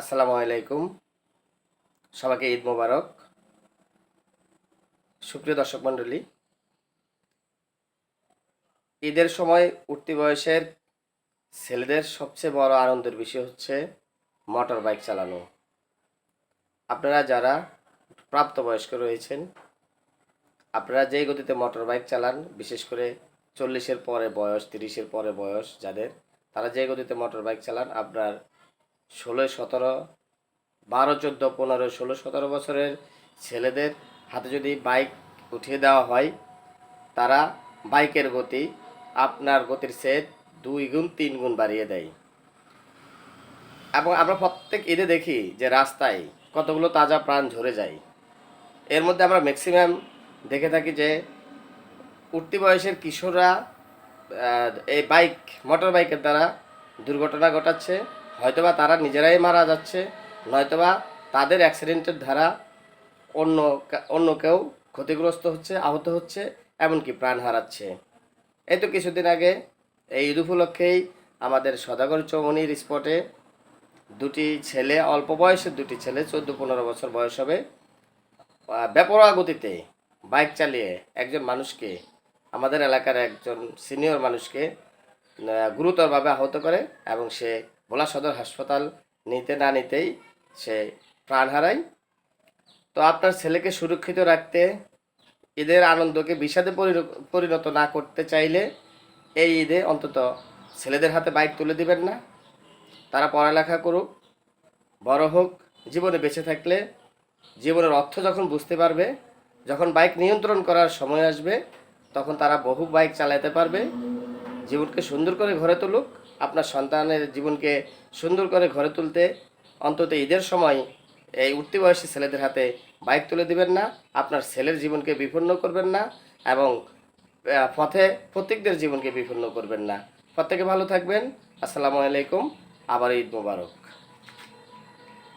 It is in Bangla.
আসসালামু আলাইকুম। সবাইকে ঈদ মোবারক। সুপ্রিয় দর্শক মণ্ডলী, ঈদের সময় উঠতি বয়সের ছেলেদের সবচেয়ে বড় আনন্দের বিষয় হচ্ছে মোটর বাইক চালানো। আপনারা যারা প্রাপ্তবয়স্ক রয়েছেন, আপনারা যেই গতিতে মোটর বাইক চালান, বিশেষ করে চল্লিশের পরে বয়স, তিরিশের পরে বয়স যাদের, তারা যে গতিতে মোটর বাইক চালান, আপনার ষোলো সতেরো, বারো, চোদ্দ, পনেরো, ষোলো, সতেরো বছরের ছেলেদের হাতে যদি বাইক উঠিয়ে দেওয়া হয়, তারা বাইকের গতি, আপনার গতির সেট দুই গুণ, তিন গুণ বাড়িয়ে দেয়। এবং আমরা প্রত্যেক ঈদে দেখি যে রাস্তায় কতগুলো তাজা প্রাণ ঝরে যায়। এর মধ্যে আমরা ম্যাক্সিমাম দেখে থাকি যে উঠতি বয়সের কিশোররা এই বাইক মোটর বাইকের দ্বারা দুর্ঘটনা ঘটাচ্ছে। হয়তোবা তারা নিজেরাই মারা যাচ্ছে, নয়তোবা তাদের অ্যাক্সিডেন্টের দ্বারা অন্য অন্য কেউ ক্ষতিগ্রস্ত হচ্ছে, আহত হচ্ছে, এমনকি প্রাণ হারাচ্ছে। এই তো কিছুদিন আগে এই ঈদ উপলক্ষেই আমাদের সদাগর চৌমনির স্পটে দুটি ছেলে, অল্প বয়সের দুটি ছেলে, চোদ্দ পনেরো বছর বয়স হবে বেপরোয়া গতিতে বাইক চালিয়ে একজন মানুষকে, আমাদের এলাকার একজন সিনিয়র মানুষকে গুরুতরভাবে আহত করে এবং সে ভোলা সদর হাসপাতাল নিতে না নিতেই সে প্রাণ হারায়। তো আপনার ছেলেকে সুরক্ষিত রাখতে, ঈদের আনন্দকে বিষাদে পরিণ- পরিণত না করতে চাইলে এই ঈদে অন্তত ছেলেদের হাতে বাইক তুলে দিবেন না। তারা পড়ালেখা করুক, বড় হোক, জীবনে বেঁচে থাকলে জীবনের অর্থ যখন বুঝতে পারবে, যখন বাইক নিয়ন্ত্রণ করার সময় আসবে, তখন তারা বহু বাইক চালাতে পারবে। জীবনকে সুন্দর করে ঘরে তুলুক। আপনার সন্তানের জীবনকে সুন্দর করে ঘরে তুলতে অন্তত ঈদের সময় এই উঠতি বয়সী ছেলেদের হাতে বাইক তুলে দিবেন না, আপনার ছেলের জীবনকে বিপন্ন করবেন না এবং পথে প্রত্যেকদের জীবনকে বিপন্ন করবেন না। প্রত্যেকে ভালো থাকবেন। আসসালামু আলাইকুম। আবার ঈদ মোবারক।